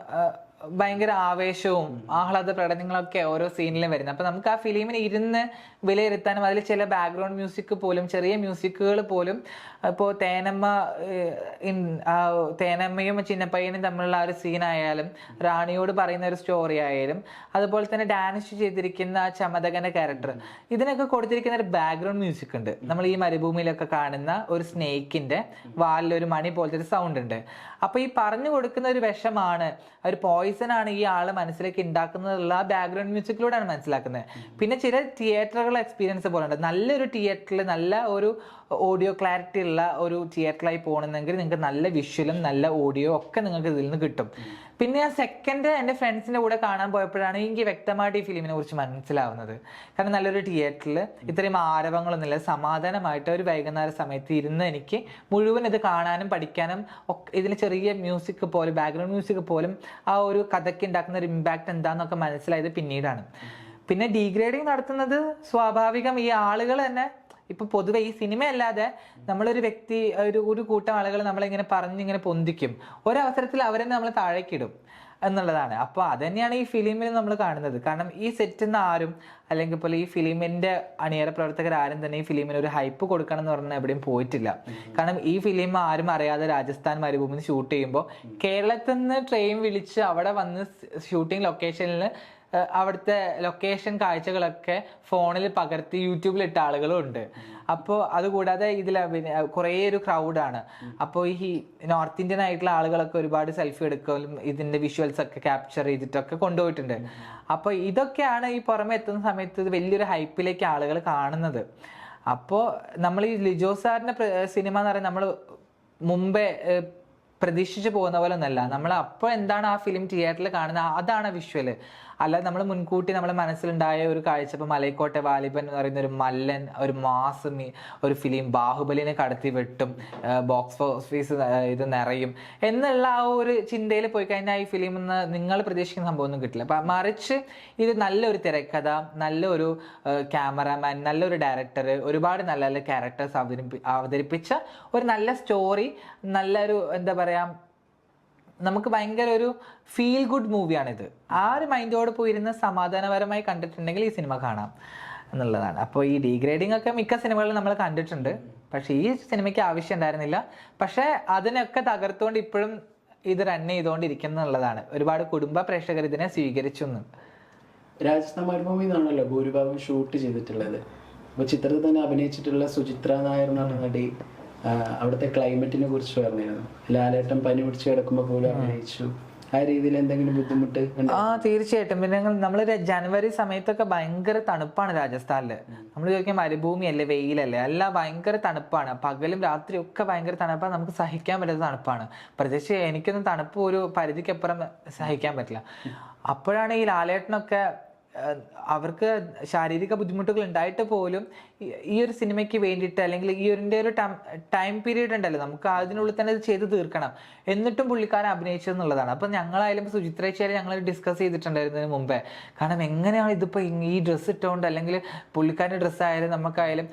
S1: ഭയങ്കര ആവേശവും ആഹ്ലാദ പ്രകടനങ്ങളൊക്കെ ഓരോ സീനിലും വരുന്നത്. അപ്പം നമുക്ക് ആ ഫിലിമിന് ഇരുന്ന് വിലയിരുത്താനും അതിൽ ചില ബാക്ക്ഗ്രൗണ്ട് മ്യൂസിക് പോലും ചെറിയ മ്യൂസിക്കുകൾ പോലും ഇപ്പോൾ തേനമ്മ തേനമ്മയും ചിന്നപ്പയ്യനും തമ്മിലുള്ള ആ ഒരു സീനായാലും റാണിയോട് പറയുന്ന ഒരു സ്റ്റോറി ആയാലും അതുപോലെ തന്നെ ഡാൻസ് ചെയ്തിരിക്കുന്ന ആ ചമതകന്റെ ക്യാരക്ടർ ഇതിനൊക്കെ കൊടുത്തിരിക്കുന്ന ഒരു ബാക്ക്ഗ്രൗണ്ട് മ്യൂസിക് ഉണ്ട്. നമ്മൾ ഈ മരുഭൂമിയിലൊക്കെ കാണുന്ന ഒരു സ്നേക്കിന്റെ വാലിൽ ഒരു മണി പോലത്തെ ഒരു സൗണ്ട് ഉണ്ട്. അപ്പൊ ഈ പറഞ്ഞു കൊടുക്കുന്ന ഒരു വിഷമാണ് ഒരു പോയിസൺ ആണ് ഈ ആൾ മനസ്സിലേക്ക് ഉണ്ടാക്കുന്നതുള്ള ബാക്ക്ഗ്രൗണ്ട് മ്യൂസിക്കിലൂടെയാണ് മനസ്സിലാക്കുന്നത്. പിന്നെ ചില തിയേറ്ററുകളുടെ എക്സ്പീരിയൻസ് പോലെ ഉണ്ട്. നല്ലൊരു തിയേറ്ററിൽ നല്ല ഒരു ഓഡിയോ ക്ലാരിറ്റി ഒരു തിയേറ്ററിലായി പോകണമെന്നെങ്കിൽ നിങ്ങൾക്ക് നല്ല വിഷ്വലും നല്ല ഓഡിയോ ഒക്കെ നിങ്ങൾക്ക് ഇതിൽ നിന്ന് കിട്ടും. പിന്നെ ഞാൻ സെക്കൻഡ് എന്റെ ഫ്രണ്ട്സിന്റെ കൂടെ കാണാൻ പോയപ്പോഴാണ് എനിക്ക് വ്യക്തമായിട്ട് ഈ ഫിലിമിനെ കുറിച്ച് മനസ്സിലാവുന്നത്. കാരണം നല്ലൊരു തിയേറ്ററിൽ ഇത്രയും ആരവങ്ങളൊന്നുമില്ല. സമാധാനമായിട്ട് ഒരു വൈകുന്നേര സമയത്ത് ഇരുന്ന് എനിക്ക് മുഴുവൻ ഇത് കാണാനും പഠിക്കാനും ഒക്കെ ഇതിന് ചെറിയ മ്യൂസിക് പോലും ബാക്ക്ഗ്രൗണ്ട് മ്യൂസിക് പോലും ആ ഒരു കഥയ്ക്ക് ഉണ്ടാക്കുന്ന ഒരു ഇമ്പാക്ട് എന്താണെന്നൊക്കെ മനസ്സിലായത് പിന്നീടാണ്. പിന്നെ ഡീഗ്രേഡിങ് നടത്തുന്നത് സ്വാഭാവികം ഈ ആളുകൾ തന്നെ ഇപ്പൊ പൊതുവെ ഈ സിനിമ അല്ലാതെ നമ്മളൊരു വ്യക്തി ഒരു ഒരു കൂട്ടം ആളുകൾ നമ്മളിങ്ങനെ പറഞ്ഞിങ്ങനെ പൊന്തിക്കും. ഒരവസരത്തിൽ അവരെ നമ്മൾ താഴേക്കിടും എന്നുള്ളതാണ്. അപ്പോൾ അത് തന്നെയാണ് ഈ ഫിലിമിൽ നമ്മൾ കാണുന്നത്. കാരണം ഈ സെറ്റിൽ നിന്ന് ആരും അല്ലെങ്കിൽ ഇപ്പോൾ ഈ ഫിലിമിന്റെ അണിയറ പ്രവർത്തകർ ആരും തന്നെ ഈ ഫിലിമിന് ഒരു ഹൈപ്പ് കൊടുക്കണം എന്ന് പറഞ്ഞാൽ എവിടെയും പോയിട്ടില്ല. കാരണം ഈ ഫിലിം ആരും അറിയാതെ രാജസ്ഥാൻ മരുഭൂമിന്ന് ഷൂട്ട് ചെയ്യുമ്പോൾ കേരളത്തിൽ നിന്ന് ട്രെയിൻ വിളിച്ച് അവിടെ വന്ന് ഷൂട്ടിംഗ് ലൊക്കേഷനിൽ അവിടുത്തെ ലൊക്കേഷൻ കാഴ്ചകളൊക്കെ ഫോണിൽ പകർത്തി യൂട്യൂബിൽ ഇട്ട ആളുകളും ഉണ്ട്. അപ്പോൾ അതുകൂടാതെ ഇതിൽ കുറേ ഒരു ക്രൗഡാണ് അപ്പോൾ ഈ നോർത്ത് ഇന്ത്യൻ ആയിട്ടുള്ള ആളുകളൊക്കെ ഒരുപാട് സെൽഫി എടുക്കലും ഇതിന്റെ വിഷ്വൽസ് ഒക്കെ ക്യാപ്ചർ ചെയ്തിട്ടൊക്കെ കൊണ്ടുപോയിട്ടുണ്ട്. അപ്പോൾ ഇതൊക്കെയാണ് ഈ പുറമെ എത്തുന്ന സമയത്ത് വലിയൊരു ഹൈപ്പിലേക്ക് ആളുകൾ കാണുന്നത്. അപ്പോൾ നമ്മൾ ഈ ലിജോ സാറിന്റെ സിനിമ എന്ന് പറയുന്നത് നമ്മൾ മുമ്പേ പ്രതീക്ഷിച്ച് പോകുന്ന പോലെ ഒന്നല്ല നമ്മൾ അപ്പോൾ എന്താണ് ആ ഫിലിം തിയേറ്ററിൽ കാണുന്നത് അതാണ് വിഷ്വൽ അല്ല നമ്മൾ മുൻകൂട്ടി നമ്മുടെ മനസ്സിലുണ്ടായ ഒരു കാഴ്ച. ഇപ്പോൾ മലൈക്കോട്ടെ വാലിബൻ എന്ന് പറയുന്ന ഒരു മല്ലൻ ഒരു മാസ് ഒരു ഫിലിം ബാഹുബലിനെ കടത്തി വെട്ടും ബോക്സ് ഓഫീസ് ഇത് നിറയും എന്നുള്ള ആ ഒരു ചിന്തയിൽ പോയി കഴിഞ്ഞാൽ ഈ ഫിലിം എന്ന് നിങ്ങൾ പ്രതീക്ഷിക്കുന്ന സംഭവമൊന്നും കിട്ടില്ല. അപ്പം മറിച്ച് ഇത് നല്ലൊരു തിരക്കഥ നല്ലൊരു ക്യാമറാമാൻ നല്ലൊരു ഡയറക്ടർ ഒരുപാട് നല്ല നല്ല ക്യാരക്ടേഴ്സ് അവതരിപ്പി അവതരിപ്പിച്ച ഒരു നല്ല സ്റ്റോറി നല്ലൊരു എന്താ പറയുക നമുക്ക് ഭയങ്കര ഒരു ഫീൽ ഗുഡ് മൂവിയാണിത് ആ ഒരു മൈൻഡോട് പോയിരുന്ന സമാധാനപരമായി കണ്ടിട്ടുണ്ടെങ്കിൽ ഈ സിനിമ കാണാം എന്നുള്ളതാണ്. അപ്പോൾ ഈ ഡീഗ്രേഡിംഗ് ഒക്കെ മിക്ക സിനിമകളിലും നമ്മൾ കണ്ടിട്ടുണ്ട്. പക്ഷേ ഈ സിനിമയ്ക്ക് ആവശ്യം ഉണ്ടായിരുന്നില്ല. പക്ഷേ അതിനൊക്കെ തകർത്തുകൊണ്ട് ഇപ്പോഴും ഇത് റൺ ചെയ്തുകൊണ്ടിരിക്കുന്നു എന്നുള്ളതാണ്. ഒരുപാട് കുടുംബ പ്രേക്ഷകർ ഇതിനെ സ്വീകരിച്ചു
S2: രാജസ്ഥാൻ മരുഭൂമി എന്നാണല്ലോ ഭൂരിഭാഗം ഷൂട്ട് ചെയ്തിട്ടുള്ളത്. അപ്പൊ ചിത്രത്തിൽ തന്നെ അഭിനയിച്ചിട്ടുള്ള സുചിത്ര നായർ എന്ന് നടി അവിടുത്തെ ക്ലൈമറ്റിനെ കുറിച്ച് പറഞ്ഞിരുന്നു. ലാലേട്ടൻ പനി പിടിച്ച് കിടക്കുമ്പോൾ പോലും അഭിനയിച്ചു. ആ രീതിയിൽ എന്തെങ്കിലും ബുദ്ധിമുട്ട്?
S1: ആ തീർച്ചയായിട്ടും. പിന്നെ നമ്മൾ ജനുവരി സമയത്തൊക്കെ ഭയങ്കര തണുപ്പാണ് രാജസ്ഥാനിൽ നമ്മൾ ചോദിക്കാൻ മരുഭൂമിയല്ലേ വെയിലല്ലേ? അല്ല ഭയങ്കര തണുപ്പാണ്. പകലും രാത്രിയും ഒക്കെ ഭയങ്കര തണുപ്പാണ്. നമുക്ക് സഹിക്കാൻ പറ്റാത്ത തണുപ്പാണ്. പ്രത്യേകിച്ച് എനിക്കൊന്നും തണുപ്പ് ഒരു പരിധിക്കപ്പുറം സഹിക്കാൻ പറ്റില്ല. അപ്പോഴാണ് ഈ ലാലേട്ടനൊക്കെ അവർക്ക് ശാരീരിക ബുദ്ധിമുട്ടുകൾ ഉണ്ടായിട്ട് പോലും ഈ- ഒരു സിനിമയ്ക്ക് വേണ്ടിയിട്ട് അല്ലെങ്കിൽ ഈ ഒരു ടൈം പീരീഡ് ഉണ്ടല്ലോ നമുക്ക് അതിനുള്ളിൽ തന്നെ ഇത് ചെയ്ത് തീർക്കണം. എന്നിട്ടും പുള്ളിക്കാരൻ അഭിനയിച്ചതെന്നുള്ളതാണ് അപ്പം ഞങ്ങളായാലും സുചിത്രേച്ചായാലും ഞങ്ങൾ ഡിസ്കസ് ചെയ്തിട്ടുണ്ടായിരുന്നതിന് മുമ്പേ കാരണം എങ്ങനെയാണ് ഇതിപ്പോ ഈ ഡ്രസ്സ് ഇട്ടുകൊണ്ട് അല്ലെങ്കിൽ പുള്ളിക്കാരന്റെ ഡ്രസ്സ് ആയാലും നമുക്കായാലും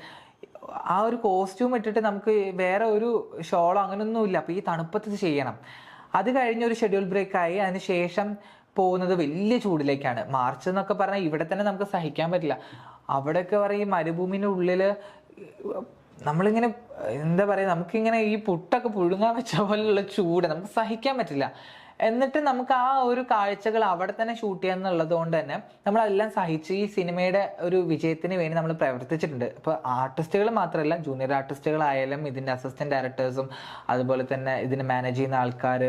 S1: ആ ഒരു കോസ്റ്റ്യൂം ഇട്ടിട്ട് നമുക്ക് വേറെ ഒരു ഷോളോ അങ്ങനെയൊന്നും ഇല്ല അപ്പൊ ഈ തണുപ്പത്ത് ചെയ്യണം. അത് കഴിഞ്ഞ ഒരു ഷെഡ്യൂൾ ബ്രേക്കായി അതിന് ശേഷം പോകുന്നത് വലിയ ചൂടിലേക്കാണ്. മാർച്ച് എന്നൊക്കെ പറഞ്ഞാൽ ഇവിടെ തന്നെ നമുക്ക് സഹിക്കാൻ പറ്റില്ല. അവിടെയൊക്കെ പറയും മരുഭൂമിന്റെ ഉള്ളിൽ നമ്മളിങ്ങനെ എന്താ പറയുക നമുക്കിങ്ങനെ ഈ പുട്ടൊക്കെ പുഴുങ്ങാൻ വെച്ച പോലെയുള്ള ചൂട് നമുക്ക് സഹിക്കാൻ പറ്റില്ല. എന്നിട്ട് നമുക്ക് ആ ഒരു കാഴ്ചകൾ അവിടെ തന്നെ ഷൂട്ട് ചെയ്യാന്നുള്ളത് കൊണ്ട് തന്നെ നമ്മളെല്ലാം സഹിച്ച് ഈ സിനിമയുടെ ഒരു വിജയത്തിന് വേണ്ടി നമ്മൾ പ്രവർത്തിച്ചിട്ടുണ്ട്. ഇപ്പോൾ ആർട്ടിസ്റ്റുകൾ മാത്രമല്ല ജൂനിയർ ആർട്ടിസ്റ്റുകളായാലും ഇതിന്റെ അസിസ്റ്റന്റ് ഡയറക്ടേഴ്സും അതുപോലെ തന്നെ ഇതിനെ മാനേജ് ചെയ്യുന്ന ആൾക്കാർ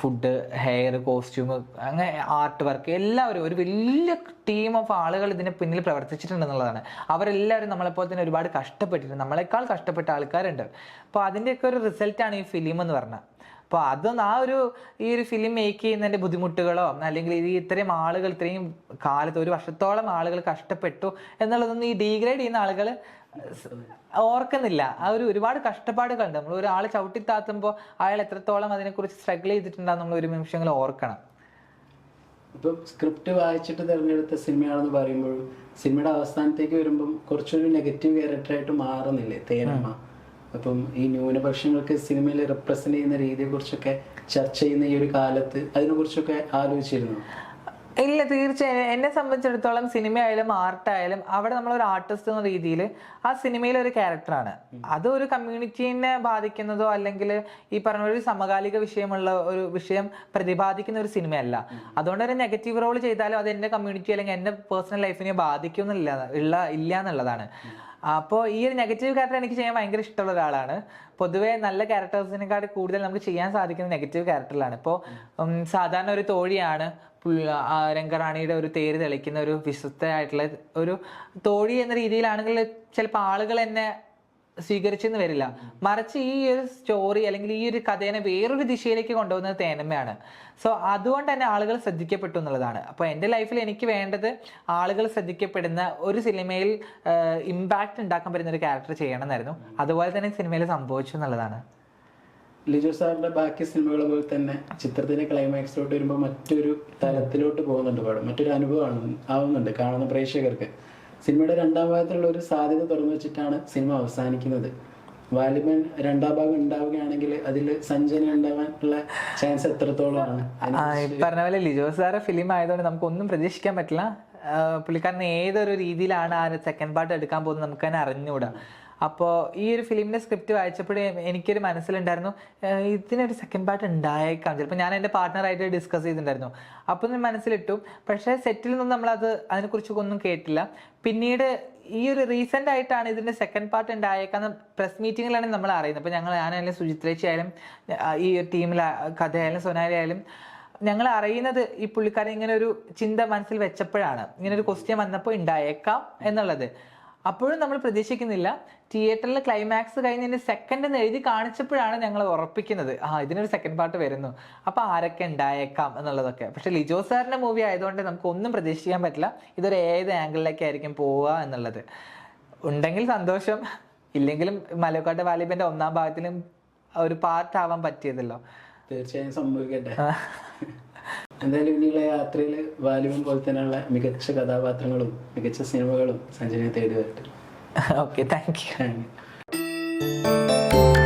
S1: ഫുഡ് ഹെയർ കോസ്റ്റ്യൂം അങ്ങനെ ആർട്ട് വർക്ക് എല്ലാവരും ഒരു വലിയ ടീം ഓഫ് ആളുകൾ ഇതിന് പിന്നിൽ പ്രവർത്തിച്ചിട്ടുണ്ട് എന്നുള്ളതാണ്. അവരെല്ലാവരും നമ്മളെപ്പോലെ തന്നെ ഒരുപാട് കഷ്ടപ്പെട്ടിട്ടുണ്ട്. നമ്മളെക്കാൾ കഷ്ടപ്പെട്ട ആൾക്കാരുണ്ട്. അപ്പോൾ അതിന്റെയൊക്കെ ഒരു റിസൾട്ടാണ് ഈ ഫിലിം എന്ന് പറഞ്ഞാൽ അപ്പോൾ അതൊന്നും ആ ഒരു ഈ ഒരു ഫിലിം മേക്ക് ചെയ്യുന്നതിന്റെ ബുദ്ധിമുട്ടുകളോ അല്ലെങ്കിൽ ഈ ഇത്രയും ആളുകൾ ഇത്രയും കാലത്ത് ഒരു വർഷത്തോളം ആളുകൾ കഷ്ടപ്പെട്ടു എന്നുള്ളതൊന്നും ഈ ഡീഗ്രേഡ് ചെയ്യുന്ന ആളുകൾ ഓർക്കുന്നില്ല. ആ ഒരു ഒരുപാട് കഷ്ടപ്പാടുകളുണ്ട്. നമ്മൾ ഒരാൾ ചവിട്ടിത്താത്തുമ്പോൾ അയാൾ എത്രത്തോളം അതിനെക്കുറിച്ച് സ്ട്രഗിൾ ചെയ്തിട്ടുണ്ടാകും നമ്മൾ ഒരു നിമിഷങ്ങൾ ഓർക്കണം.
S2: ഇപ്പം സ്ക്രിപ്റ്റ് വായിച്ചിട്ട് തിരഞ്ഞെടുത്ത സിനിമയാണെന്ന് പറയുമ്പോഴും സിനിമയുടെ അവസാനത്തേക്ക് വരുമ്പം കുറച്ചൊരു നെഗറ്റീവ് ക്യാരക്ടറായിട്ട് മാറുന്നില്ലേ? തേനമ്മ? അപ്പം ഈ ന്യൂനപക്ഷങ്ങൾക്ക് സിനിമയിൽ റെപ്രസെന്റ് ചെയ്യുന്ന രീതിയെ കുറിച്ചൊക്കെ ചർച്ച ചെയ്യുന്ന ഈ ഒരു കാലത്ത് അതിനെ കുറിച്ചൊക്കെ ആലോചിച്ചിരുന്നു?
S1: ഇല്ല തീർച്ചയായും. എന്നെ സംബന്ധിച്ചിടത്തോളം സിനിമയായാലും ആർട്ടായാലും അവിടെ നമ്മൾ ഒരു ആർട്ടിസ്റ്റ് എന്ന രീതിയിൽ ആ സിനിമയിലെ ഒരു ക്യാരക്ടറാണ് അത് ഒരു കമ്മ്യൂണിറ്റീനെ ബാധിക്കുന്നതോ അല്ലെങ്കിൽ ഈ പറഞ്ഞ ഒരു സമകാലിക വിഷയമുള്ള ഒരു വിഷയം പ്രതിപാദിക്കുന്ന ഒരു സിനിമയല്ല. അതുകൊണ്ട് ഒരു നെഗറ്റീവ് റോൾ ചെയ്താലും അത് എന്റെ കമ്മ്യൂണിറ്റി അല്ലെങ്കിൽ എന്റെ പേഴ്സണൽ ലൈഫിനെ ബാധിക്കുന്നില്ല ഇല്ല ഇല്ല എന്നുള്ളതാണ്. അപ്പോൾ ഈ ഒരു നെഗറ്റീവ് ക്യാരക്ടർ എനിക്ക് ചെയ്യാൻ ഭയങ്കര ഇഷ്ടമുള്ള ഒരാളാണ്. പൊതുവേ നല്ല ക്യാരക്ടേഴ്സിനെക്കാൾ കൂടുതൽ നമുക്ക് ചെയ്യാൻ സാധിക്കുന്ന നെഗറ്റീവ് ക്യാരക്ടറിലാണ് ഇപ്പോൾ സാധാരണ ഒരു തോഴിയാണ്. രംഗറാണിയുടെ ഒരു തേര് തെളിക്കുന്ന ഒരു വിശ്വസ്തയായിട്ടുള്ള ഒരു തോഴി എന്ന രീതിയിലാണെങ്കിൽ ചിലപ്പോൾ ആളുകൾ എന്നെ സ്വീകരിച്ചെന്ന് വരില്ല. മറിച്ച് ഈ ഒരു സ്റ്റോറി അല്ലെങ്കിൽ ഈ ഒരു കഥേനെ വേറൊരു ദിശയിലേക്ക് കൊണ്ടുപോകുന്നത് തേനമ്മയാണ്. സോ അതുകൊണ്ട് തന്നെ ആളുകൾ ശ്രദ്ധിക്കപ്പെട്ടു എന്നുള്ളതാണ്. അപ്പോൾ എന്റെ ലൈഫിൽ എനിക്ക് വേണ്ടത് ആളുകൾ ശ്രദ്ധിക്കപ്പെടുന്ന ഒരു സിനിമയിൽ ഇമ്പാക്റ്റ് ഉണ്ടാക്കാൻ പറ്റുന്ന ഒരു ക്യാരക്ടർ ചെയ്യണമെന്നായിരുന്നു. അതുപോലെ തന്നെ സിനിമയിൽ സംഭവിച്ചു എന്നുള്ളതാണ്.
S2: ലിജോ സാറിന്റെ ബാക്കി സിനിമകളെ പോലെ തന്നെ ചിത്രത്തിന്റെ ക്ലൈമാക്സിലോട്ട് വരുമ്പോൾ മറ്റൊരു തലത്തിലോട്ട് പോകുന്നുണ്ട് പടം. മറ്റൊരു അനുഭവമാണ് ആവുന്നുണ്ട് കാണുന്ന പ്രേക്ഷകർക്ക്. സിനിമയുടെ രണ്ടാം ഭാഗത്തുള്ള ഒരു സാധ്യത തുറന്നു വെച്ചിട്ടാണ് സിനിമ അവസാനിക്കുന്നത്. വാലിബൻ രണ്ടാം ഭാഗം ഉണ്ടാവുകയാണെങ്കിൽ അതിൽ സഞ്ജന ഉണ്ടാവാനുള്ള ചാൻസ് എത്രത്തോളമാണ്?
S1: പറഞ്ഞ പോലെ ലിജോ സാറ ഫിലിം ആയതുകൊണ്ട് നമുക്കൊന്നും പ്രതീക്ഷിക്കാൻ പറ്റില്ല. പുള്ളിക്കാരന് പുള്ളിക്കാരൻ ഏതൊരു രീതിയിലാണ് ആ സെക്കൻഡ് പാർട്ട് എടുക്കാൻ പോകുന്നത് നമുക്ക് തന്നെ അറിഞ്ഞുകൂടാ. അപ്പോൾ ഈ ഒരു ഫിലിമിന്റെ സ്ക്രിപ്റ്റ് വായിച്ചപ്പോഴേ എനിക്കൊരു മനസ്സിലുണ്ടായിരുന്നു ഇതിനൊരു സെക്കൻഡ് പാർട്ട് ഉണ്ടായേക്കാം. ചിലപ്പോൾ ഞാൻ എന്റെ പാർട്ട്ണറായിട്ട് ഡിസ്കസ് ചെയ്തിട്ടുണ്ടായിരുന്നു. അപ്പോൾ മനസ്സിലിട്ടു. പക്ഷേ സെറ്റിൽ നിന്നും നമ്മളത് അതിനെക്കുറിച്ച് ഒന്നും കേട്ടില്ല. പിന്നീട് ഈ ഒരു റീസെന്റ് ആയിട്ടാണ് ഇതിന്റെ സെക്കൻഡ് പാർട്ട് ഉണ്ടായേക്കാന്ന് പ്രസ് മീറ്റിങ്ങിലാണ് നമ്മൾ അറിയുന്നത്. അപ്പോൾ ഞങ്ങൾ ഞാനായാലും സുജിത്രേച്ചി ആയാലും ഈ ടീമിൽ കഥയായാലും സൊനാലി ആയാലും ഞങ്ങൾ അറിയുന്നത് ഈ പുള്ളിക്കാരൻ ഇങ്ങനെ ഒരു ചിന്ത മനസ്സിൽ വെച്ചപ്പോഴാണ്. ഇങ്ങനെ ഒരു ക്വസ്റ്റ്യൻ വന്നപ്പോൾ ഉണ്ടായേക്കാം എന്നുള്ളത്. അപ്പോഴും നമ്മൾ പ്രതീക്ഷിക്കുന്നില്ല. തിയേറ്ററിൽ ക്ലൈമാക്സ് കഴിഞ്ഞതിന് സെക്കൻഡ് എന്ന് എഴുതി കാണിച്ചപ്പോഴാണ് ഞങ്ങൾ ഉറപ്പിക്കുന്നത്. ആ ഇതിനൊരു സെക്കൻഡ് പാർട്ട് വരുന്നു. അപ്പോൾ ആരൊക്കെ ഉണ്ടായേക്കാം എന്നുള്ളതൊക്കെ. പക്ഷേ ലിജോ സാറിന്റെ മൂവി ആയതുകൊണ്ട് നമുക്ക് ഒന്നും പ്രതീക്ഷിക്കാൻ പറ്റില്ല. ഇതൊരു ഏത് ആംഗിളിലേക്കായിരിക്കും പോവുക എന്നുള്ളത്. ഉണ്ടെങ്കിൽ സന്തോഷം. ഇല്ലെങ്കിലും മലക്കാട്ട് വാലിബന്റെ ഒന്നാം ഭാഗത്തിലും ഒരു പാർട്ട് ആവാൻ പറ്റിയതല്ലോ.
S2: തീർച്ചയായും സംഭവിക്കട്ടെ. എന്തായാലും ഇനിയുള്ള യാത്രയിൽ വാലുവിൻ പോലെ തന്നെയുള്ള മികച്ച കഥാപാത്രങ്ങളും മികച്ച സിനിമകളും സഞ്ജനെ തേടി വരട്ടെ
S1: okay thank you
S2: thank you